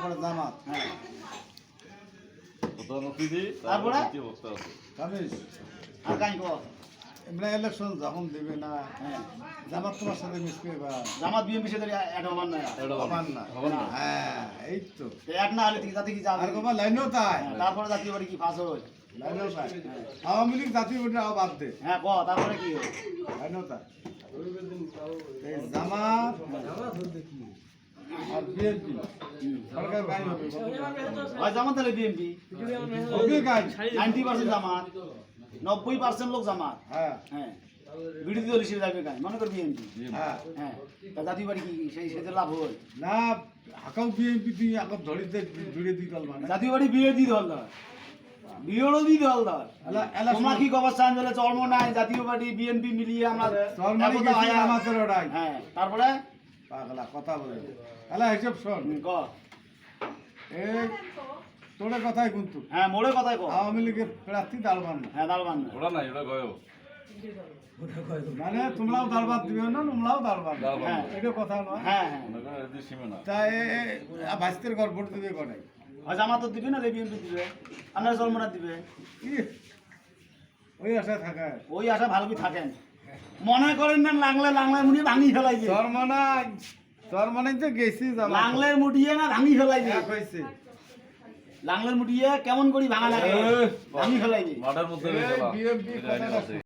তারপরে জামাত হ্যাঁ। এমনি ইলেকশন যখন দেবে না হ্যাঁ জামাত তোমার সাথে মিশবে বা? জামাত বিএমপি সাথে এক হবার না হবার না হ্যাঁ এই তো। এক না হলে কি জাতি কি যাবে? আর লাইনও তাই। হ্যাঁ, তারপরে জাতীয় বাড়ি কি পাস হয় লাইনও তাই। আওয়ামী লীগ জাতীয় আবার বাদ দে। হ্যাঁ ক তারপরে কি হয় লাইনও তাই। জামাত আর বিএনপি। হয় জামাত তাহলে বিএমপি নাইনটি পার্সেন্ট জামাত। নব্বই পার্সেন্ট লোক জামাত। হ্যাঁ। হ্যাঁ। বিরোধী দল হিসেবে যাবে কাজ মনে কর বিএনপি। হ্যাঁ। হ্যাঁ। তা জাতীয় বাড়ি কি সেই সেতে লাভ হয় না আকাও বিএনপি তুই আকাও ধরিতে জুড়ে দল মানে। জাতীয় বাড়ি বিরোধী দল ধর। বিরোধী দল ধর। এলা- এলা তোমরা কি খবর? চান বলে চর্ম নাই। জাতীয় পার্টি বিএনপি মিলিয়ে আমরা আমাদের হ্যাঁ। তারপরে? পাগলা কথা বলে। এলা হিসেব শোন। ক? এই তোরে কথাই কিন্তু হ্যাঁ মোড়ে কথাই ক আওয়ামী লীগের প্রার্থী দাঁড়বান না। হ্যাঁ দাঁড়বান না। ওটা নাই ওটা গয় মানে তোমরাও দাঁড়বাদ দিবে না তোমরাও দাঁড়বাদ। হ্যাঁ এটা কথা নয়। হ্যাঁ হ্যাঁ। মনে তা ভাইস্তের ঘর ভোট দিবে কটাই হয় জামাত দিবে না বিএনপি দিবে? আপনার চর্মনা দিবে? ওই আশায় থাকা। ওই আশা ভালো থাকেন। মনে করেন না লাংলে লাংলের মুড়িয়ে ভাঙি ফেলাই যে চরমনা মানে তো গেছিস লাংলের মুটিয়ে না ভাঙি ফেলাই দিয়ে কইছে লাংলের মুটিয়ে কেমন করি ভাঙা লাগে? ভাঙি ফেলাই দিয়ে মধ্যে